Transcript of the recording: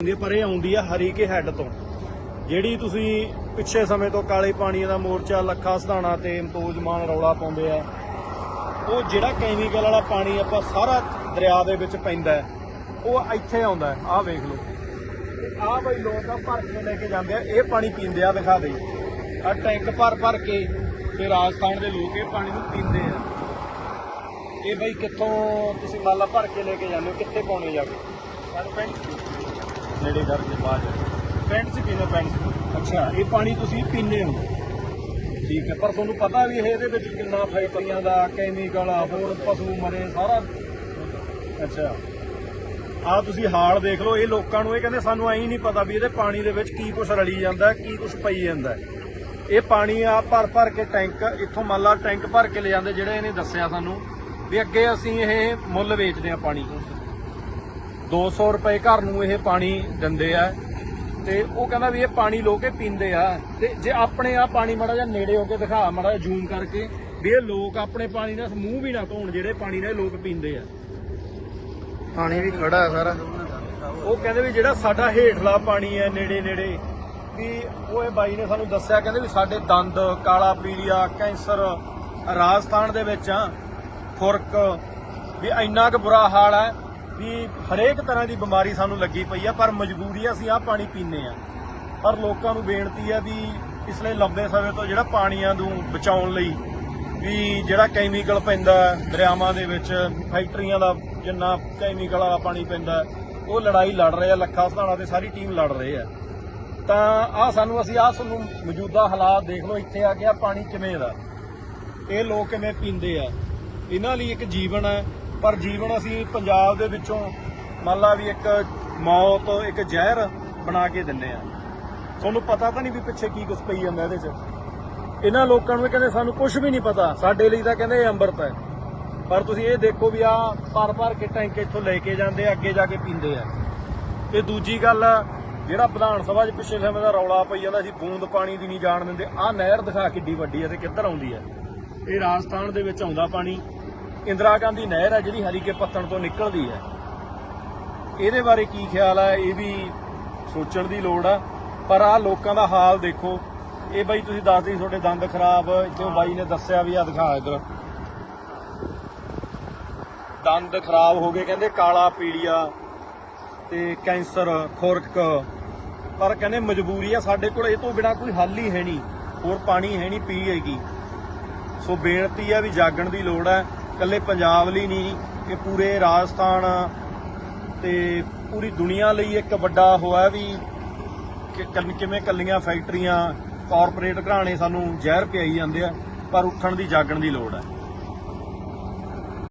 ਪਰ ਇਹ ਆਉਂਦੀ ਆ ਹਰੀਕੇ ਹੈੱਡ ਤੋਂ। ਜਿਹੜੀ ਤੁਸੀਂ ਪਿੱਛੇ ਸਮੇਂ ਤੋਂ ਕਾਲੇ ਪਾਣੀ ਦਾ ਮੋਰਚਾ ਲੱਖਾ ਸਧਾਣਾ ਤੇ ਇਮਤੋਜਮਾਨ ਰੌਲਾ ਪਾਉਂਦੇ ਆ ਉਹ ਜਿਹੜਾ ਕੈਮੀਕਲ ਵਾਲਾ ਪਾਣੀ ਆਪਾਂ ਸਾਰਾ ਦਰਿਆ ਦੇ ਵਿੱਚ ਪੈਂਦਾ ਹੈ, ਉਹ ਇੱਥੇ ਆਉਂਦਾ ਹੈ। ਆਹ ਵੇਖ ਲਓ। ਤੇ ਆਹ ਬਈ ਲੋਕ ਆ ਭਰ ਕੇ ਲੈ ਕੇ ਜਾਂਦੇ ਆ। ਇਹ ਪਾਣੀ ਪੀਂਦੇ ਆ ਦਿਖਾ ਦੇ। ਆ ਟੈਂਕ ਭਰ ਭਰ ਕੇ ਤੇ ਰਾਜਸਥਾਨ ਦੇ ਲੋਕ ਇਹ ਪਾਣੀ ਨੂੰ ਪੀਂਦੇ ਆ। ਇਹ ਬਈ ਕਿੱਥੋਂ ਤੁਸੀਂ ਮਾਲਾ ਭਰ ਕੇ ਲੈ ਕੇ ਜਾਂਦੇ ਹੋ ਕਿੱਥੇ ਪਾਉਣੇ ਜਾ ਕੇ? ਨੇੜੇ ਘਰ ਦੇ ਬਾਅਦ ਪਿੰਡ 'ਚ ਪੀਣਾ ਪਿੰਡ 'ਚ? ਅੱਛਾ। ਇਹ ਪਾਣੀ ਤੁਸੀਂ ਪੀਂਦੇ ਹੋ। ਠੀਕ ਹੈ। ਪਰ ਤੁਹਾਨੂੰ ਪਤਾ ਵੀ ਇਹ ਇਹਦੇ ਵਿੱਚ ਕਿੰਨਾ ਫੈਕਟਰੀਆਂ ਦਾ ਕੈਮੀਕਲ ਆ ਹੋਰ ਪਸ਼ੂ ਮਰੇ ਸਾਰਾ। ਅੱਛਾ। ਆ ਤੁਸੀਂ ਹਾਲ ਦੇਖ ਲਓ ਇਹ ਲੋਕਾਂ ਨੂੰ ਇਹ ਕਹਿੰਦੇ ਸਾਨੂੰ ਐਂ ਨਹੀਂ ਪਤਾ ਵੀ ਇਹਦੇ ਪਾਣੀ ਦੇ ਵਿੱਚ ਕੀ ਕੁਝ ਰਲੀ ਜਾਂਦਾ ਕੀ ਕੁਝ ਪਈ ਜਾਂਦਾ। ਇਹ ਪਾਣੀ ਆ ਭਰ ਭਰ ਕੇ ਟੈਂਕ ਇੱਥੋਂ ਮੰਨ ਲਾ ਟੈਂਕ ਭਰ ਕੇ ਲੈ ਜਾਂਦੇ ਜਿਹੜੇ ਇਹਨੇ ਦੱਸਿਆ ਸਾਨੂੰ ਵੀ ਅੱਗੇ ਅਸੀਂ ਇਹ ਮੁੱਲ ਵੇਚਦੇ ਆ ਪਾਣੀ 200 ਰੁਪਏ ਘਰ ਨੂੰ ਇਹ ਪਾਣੀ ਦਿੰਦੇ ਆ। ਤੇ ਉਹ ਕਹਿੰਦਾ ਵੀ ਇਹ ਪਾਣੀ ਲੋਕ ਇਹ ਪੀਂਦੇ ਆ। ਤੇ ਜੇ ਆਪਣੇ ਆ ਪਾਣੀ ਮੜਾ ਜਾਂ ਨੇੜੇ ਹੋ ਕੇ ਦਿਖਾ ਮੜਾ ਜ਼ੂਮ ਕਰਕੇ ਵੀ ਇਹ ਲੋਕ ਆਪਣੇ ਪਾਣੀ ਨਾਲ ਮੂੰਹ ਵੀ ਨਾ ਧੋਣ ਜਿਹੜੇ ਪਾਣੀ ਨਾਲ ਲੋਕ ਪੀਂਦੇ ਆ। ਪਾਣੀ ਵੀ ਖੜਾ ਹੈ ਸਾਰਾ। ਉਹ ਕਹਿੰਦੇ ਵੀ ਜਿਹੜਾ ਸਾਡਾ ਹੇਠਲਾ ਪਾਣੀ ਹੈ ਨੇੜੇ ਨੇੜੇ ਵੀ ਉਹ ਇਹ ਬਾਈ ਨੇ ਸਾਨੂੰ ਦੱਸਿਆ ਕਹਿੰਦੇ ਵੀ ਸਾਡੇ ਦੰਦ ਕਾਲਾ ਪੀਲੀਆ ਕੈਂਸਰ ਰਾਜਸਥਾਨ ਦੇ ਵਿੱਚ ਆ ਖੁਰਕ ਵੀ ਇੰਨਾ ਕੁ ਬੁਰਾ ਹਾਲ ਹੈ ਵੀ ਹਰੇਕ ਤਰ੍ਹਾਂ ਦੀ ਬਿਮਾਰੀ ਸਾਨੂੰ ਲੱਗੀ ਪਈ ਆ, ਪਰ ਮਜਬੂਰੀ ਆ, ਅਸੀਂ ਆਹ ਪਾਣੀ ਪੀਂਦੇ ਆ। ਪਰ ਲੋਕਾਂ ਨੂੰ ਬੇਨਤੀ ਆ ਵੀ ਪਿਛਲੇ ਲੰਬੇ ਸਮੇਂ ਤੋਂ ਜਿਹੜਾ ਪਾਣੀਆਂ ਨੂੰ ਬਚਾਉਣ ਲਈ ਵੀ ਜਿਹੜਾ ਕੈਮੀਕਲ ਪੈਂਦਾ ਦਰਿਆਵਾਂ ਦੇ ਵਿੱਚ, ਫੈਕਟਰੀਆਂ ਦਾ ਜਿੰਨਾ ਕੈਮੀਕਲ ਵਾਲਾ ਪਾਣੀ ਪੈਂਦਾ ਉਹ ਲੜਾਈ ਲੜ ਰਹੇ ਆ, ਲੱਖਾ ਸਧਾਣਾ ਤੇ ਸਾਰੀ ਟੀਮ ਲੜ ਰਹੇ ਆ। ਤਾਂ ਆ ਸਾਨੂੰ ਅਸੀਂ ਆ ਸਾਨੂੰ ਮੌਜੂਦਾ ਹਾਲਾਤ ਦੇਖ ਲਓ, ਇੱਥੇ ਆ ਗਿਆ ਪਾਣੀ ਕਿਵੇਂ ਦਾ। ਇਹ ਲੋਕ ਕਿਵੇਂ ਪੀਂਦੇ ਆ। ਇਹਨਾਂ ਲਈ ਇੱਕ ਜੀਵਨ ਹੈ ਪਰ ਜੀਵਨ ਅਸੀਂ ਪੰਜਾਬ ਦੇ ਵਿੱਚੋਂ ਮੰਨ ਲਾ ਵੀ ਇੱਕ ਮੌਤ, ਇੱਕ ਜ਼ਹਿਰ ਬਣਾ ਕੇ ਦਿੰਨੇ ਆ। ਤੁਹਾਨੂੰ ਪਤਾ ਤਾਂ ਨਹੀਂ ਵੀ ਪਿੱਛੇ ਕੀ ਕੁਝ ਪਈ ਜਾਂਦਾ ਇਹਦੇ 'ਚ। ਇਹਨਾਂ ਲੋਕਾਂ ਨੂੰ ਕਹਿੰਦੇ ਸਾਨੂੰ ਕੁਝ ਵੀ ਨਹੀਂ ਪਤਾ। ਸਾਡੇ ਲਈ ਤਾਂ ਕਹਿੰਦੇ ਇਹ ਅੰਮ੍ਰਿਤ ਹੈ। ਪਰ ਤੁਸੀਂ ਇਹ ਦੇਖੋ ਵੀ ਆ ਪਰ ਪਰ ਕੇ ਟੈਂਕ ਇੱਥੋਂ ਲੈ ਕੇ ਜਾਂਦੇ ਆ, ਅੱਗੇ ਜਾ ਕੇ ਪੀਂਦੇ ਆ। ਤੇ ਦੂਜੀ ਗੱਲ, ਜਿਹੜਾ ਵਿਧਾਨ ਸਭਾ 'ਚ ਪਿੱਛੇ ਸਮੇਂ ਦਾ ਰੌਲਾ ਪਈ ਜਾਂਦਾ ਸੀ, ਬੂੰਦ ਪਾਣੀ ਦੀ ਨਹੀਂ ਜਾਣ ਦਿੰਦੇ। ਆਹ ਨਹਿਰ ਦਿਖਾ ਕਿੱਡੀ ਵੱਡੀ ਹੈ ਤੇ ਕਿੱਧਰ ਆਉਂਦੀ ਹੈ। ਇਹ ਰਾਜਸਥਾਨ ਦੇ ਵਿੱਚ ਆਉਂਦਾ ਪਾਣੀ। ਇੰਦਰਾ ਗਾਂਧੀ ਨਹਿਰ ਹੈ ਜਿਹੜੀ ਹਰੀਕੇ ਪੱਤਣ ਤੋਂ ਨਿਕਲਦੀ ਹੈ। ਇਹਦੇ ਬਾਰੇ ਕੀ ਖਿਆਲ ਹੈ ਇਹ ਵੀ ਸੋਚਣ ਦੀ ਲੋੜ ਆ। ਪਰ ਆ ਲੋਕਾਂ ਦਾ ਹਾਲ ਦੇਖੋ। ਇਹ ਬਾਈ ਤੁਸੀਂ ਦੱਸਦੇ ਸੀ ਤੁਹਾਡੇ ਦੰਦ ਖਰਾਬ। ਇੱਥੇ ਬਾਈ ਨੇ ਦੱਸਿਆ ਵੀ ਆ, ਦਿਖਾ ਇਧਰ। ਦੰਦ ਖਰਾਬ ਹੋ ਗਏ, ਕਹਿੰਦੇ ਕਾਲਾ ਪੀਲੀਆ ਤੇ ਕੈਂਸਰ, ਖੁਰਕ। ਪਰ ਕਹਿੰਦੇ ਮਜਬੂਰੀ ਆ ਸਾਡੇ ਕੋਲ, ਇਹ ਤੋਂ ਬਿਨਾ ਕੋਈ ਹੱਲ ਹੀ ਹੈ ਨਹੀਂ। ਹੋਰ ਪਾਣੀ ਹੈ ਨਹੀਂ ਪੀਏਗੀ ਸੋ ਬੇਨਤੀ ਆ ਵੀ ਜਾਗਣ ਦੀ ਲੋੜ ਹੈ ਇਕੱਲੇ ਪੰਜਾਬ ਲਈ ਨਹੀਂ, ਇਹ ਪੂਰੇ ਰਾਜਸਥਾਨ ਤੇ ਪੂਰੀ ਦੁਨੀਆ ਲਈ ਇੱਕ ਵੱਡਾ ਹੋਇਆ ਵੀ ਕਿਵੇਂ ਕੱਲੀਆਂ ਫੈਕਟਰੀਆਂ ਕਾਰਪੋਰੇਟ ਘਰਾਣੇ ਸਾਨੂੰ ਜ਼ਹਿਰ ਪਿਆਈ ਜਾਂਦੇ ਆ, ਪਰ ਉੱਠਣ ਦੀ ਜਾਗਣ ਦੀ ਲੋੜ ਹੈ।